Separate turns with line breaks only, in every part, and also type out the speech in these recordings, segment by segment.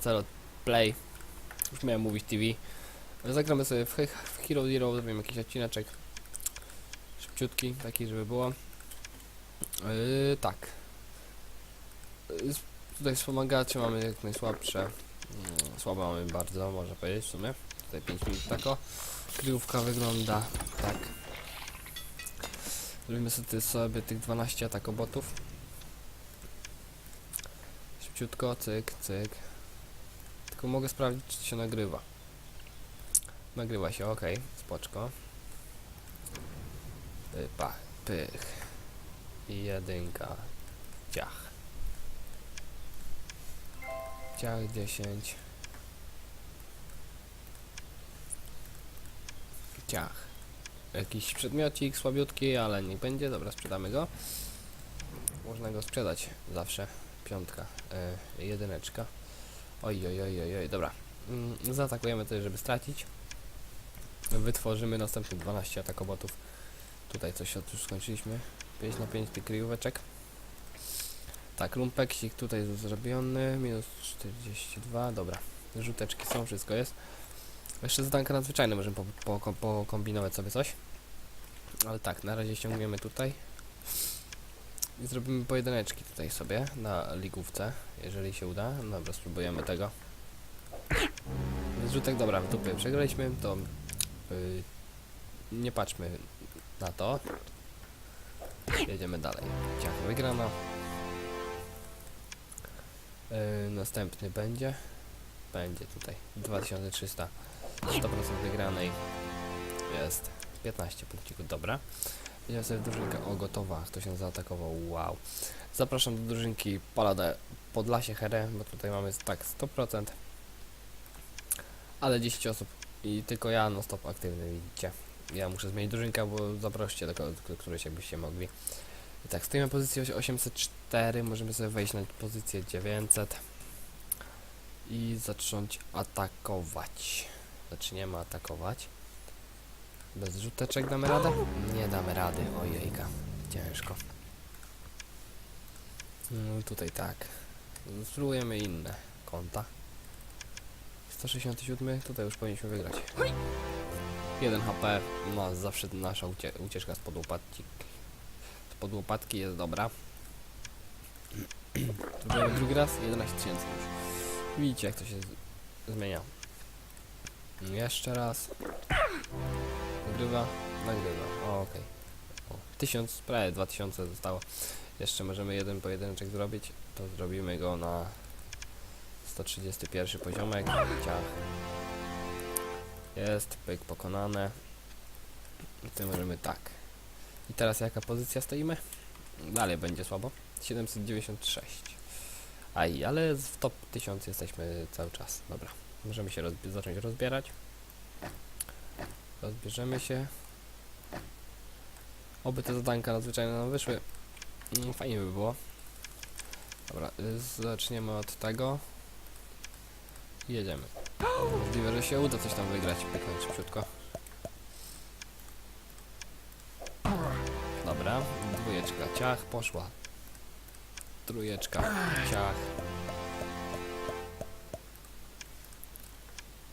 Acelot Play. Już miałem mówić TV. Zagramy sobie w, w Hero Zero, zrobimy jakiś odcineczek. Szybciutki, taki żeby było. Yy, tak. Yy, tutaj wspomagacze mamy jak najsłabsze. Mm, Słabe mamy bardzo, można powiedzieć w sumie. Tutaj 5 minut tako. Kryjówka wygląda tak. Zrobimy sobie, sobie tych 12 atakobotów. Szybciutko, cyk, cyk. Tylko mogę sprawdzić, czy się nagrywa. Nagrywa się, ok, spoczko. Pypa, pych. Jedynka. Ciach. Ciach 10. Ciach. Jakiś przedmiocik słabiutki, ale nie będzie. Dobra, sprzedamy go. Można go sprzedać zawsze. Piątka. Yy, jedyneczka. Oj, oj, oj, oj, oj. Dobra. Mm, zaatakujemy tutaj, żeby stracić. Wytworzymy następne 12 atakobotów. Tutaj coś już skończyliśmy. 5 na 5 tych kryjóweczek. Tak, lumpeksik tutaj jest zrobiony. Minus 42. Dobra. Żółteczki są, wszystko jest. Jeszcze zadanka nadzwyczajne, możemy po, po, po, pokombinować sobie coś. Ale tak, na razie ściągniemy tutaj. Zrobimy pojedyneczki tutaj sobie na ligówce, jeżeli się uda. Dobra, spróbujemy tego. Zrzutek, dobra, w dupie przegraliśmy, to yy, nie patrzmy na to. Jedziemy dalej. Ciach wygrana. Yy, następny będzie. Będzie tutaj 2300. 100% wygranej. Jest 15 punkcików, dobra. W drużynkę. O, gotowa. Ktoś się zaatakował. Wow. Zapraszam do drużynki Paladę Podlasie Here, bo tutaj mamy tak 100%. Ale 10 osób i tylko ja non stop aktywny, widzicie. Ja muszę zmienić drużynkę, bo zaproście do do którejś jakbyście mogli. I tak, stoimy osie- 804, możemy sobie wejść na pozycję 900 i zacząć atakować. Zaczniemy atakować. Bez rzuteczek damy radę? Nie damy rady, ojejka, ciężko. No tutaj tak. Spróbujemy inne konta. 167, tutaj już powinniśmy wygrać. 1 HP, no zawsze nasza ucie ucieczka spod łopatki. Spod łopatki jest dobra. Spróbujemy drugi raz, 11 tysięcy już. Widzicie jak to się z- zmienia. Jeszcze raz. Nagrywa, nagrywa. O, okej. O, 1000, prawie 2000 zostało. Jeszcze możemy jeden pojedynczek zrobić. To zrobimy go na 131 poziomek. Ciach. Jest, pyk pokonane. I tutaj możemy tak. I teraz jaka pozycja stoimy? Dalej będzie słabo. 796. Aj, ale w top 1000 jesteśmy cały czas. Dobra. Możemy się rozbi- zacząć rozbierać. Rozbierzemy się. Oby te zadanka nadzwyczajne nam wyszły. Mm, Fajnie by było. Dobra, y, zaczniemy od tego. Jedziemy. Możliwe, że się uda coś tam wygrać, pyknąć szybciutko. Dobra, dwójeczka, ciach, poszła. Trójeczka, ciach.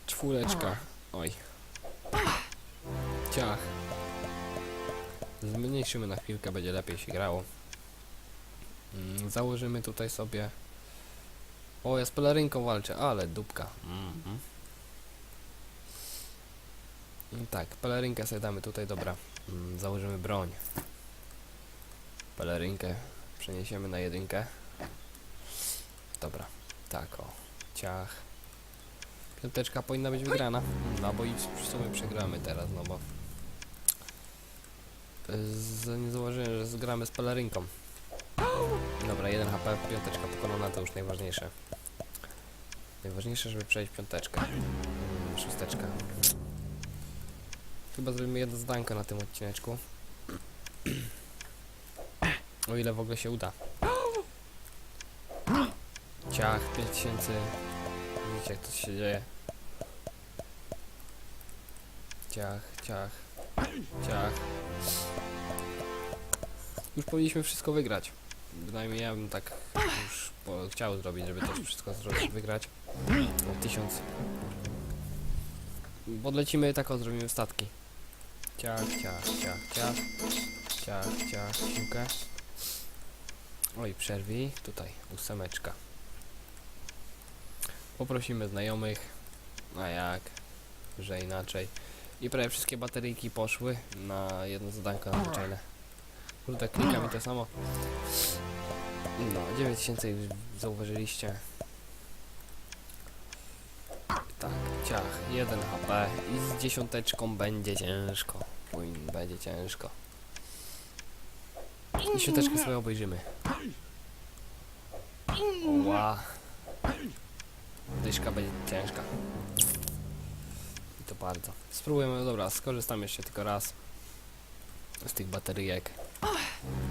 Czwóreczka, oj. Ciach. Zmniejszymy na chwilkę, będzie lepiej się grało. Mm, założymy tutaj sobie... O, ja z pelerynką walczę, ale dupka. Mhm. I tak, pelerynkę sobie damy tutaj, dobra. Mm, założymy broń. Pelerynkę przeniesiemy na jedynkę. Dobra, tak o. Ciach. Piąteczka powinna być wygrana. No bo i w sumie przegramy teraz, no bo... Z, nie założyłem, że zgramy z pelerynką. Dobra, 1 HP, piąteczka pokonana, to już najważniejsze. Najważniejsze, żeby przejść piąteczkę. Mm, szósteczka. Chyba zrobimy jedno zdanko na tym odcineczku. O ile w ogóle się uda. Ciach, 5000. Widzicie jak to się dzieje. Ciach, ciach, ciach. Już powinniśmy wszystko wygrać. Bynajmniej ja bym tak już chciał zrobić, żeby to wszystko wygrać. Tysiąc. Podlecimy tak, o, zrobimy statki. Ciach, ciach, ciach, ciach. Ciach, ciach, siłkę. Oj, przerwij. Tutaj, ósemeczka. Poprosimy znajomych. A jak? Że inaczej. I prawie wszystkie bateryjki poszły na jedno zadanko nadzwyczajne. Kurde, klika mi to samo. No, 9000 już zauważyliście. Tak, ciach, 1 HP i z dziesiąteczką będzie ciężko. Uj, będzie ciężko. Dziesiąteczkę sobie obejrzymy. Ła. Dyszka będzie ciężka. To bardzo. Spróbujemy, dobra, skorzystam jeszcze tylko raz z tych bateryjek.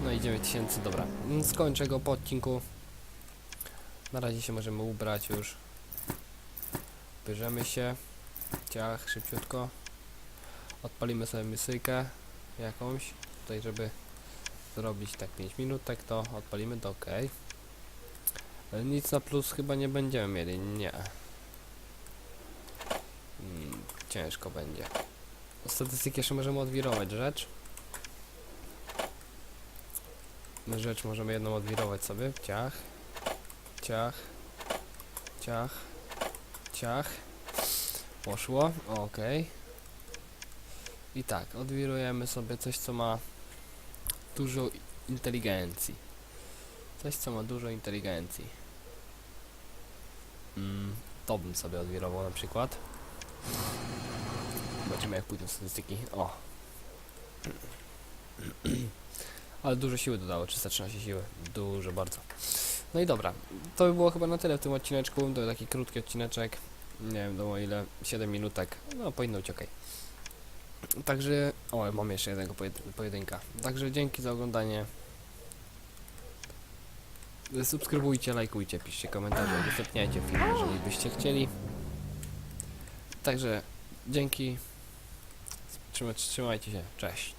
No i 9000, dobra. Mm, Skończę go po odcinku. Na razie się możemy ubrać już. Bierzemy się. Ciach, szybciutko. Odpalimy sobie misyjkę jakąś. Tutaj, żeby zrobić tak 5 minut, tak to odpalimy, to ok. Nic na plus chyba nie będziemy mieli, nie. Ciężko będzie. Statystyki jeszcze możemy odwirować rzecz. Rzecz możemy jedną odwirować sobie. Ciach. Ciach. Ciach. Ciach. Poszło. Okej. I tak, odwirujemy sobie coś, co ma dużo inteligencji. Coś, co ma dużo inteligencji. Mm, to bym sobie odwirował na przykład. Zobaczymy jak pójdą statystyki. O. Ale dużo siły dodało, 313 siły. Dużo bardzo. No i dobra, to by było chyba na tyle w tym odcineczku. To taki krótki odcineczek. Nie wiem, do ile? 7 minutek. No, powinno być ok. Także, o, mam jeszcze jednego pojed pojedynka. Także dzięki za oglądanie. Subskrybujcie, lajkujcie, piszcie komentarze, udostępniajcie film, jeżeli byście chcieli. Także dzięki. Trzyma- Trzymajcie się, cześć.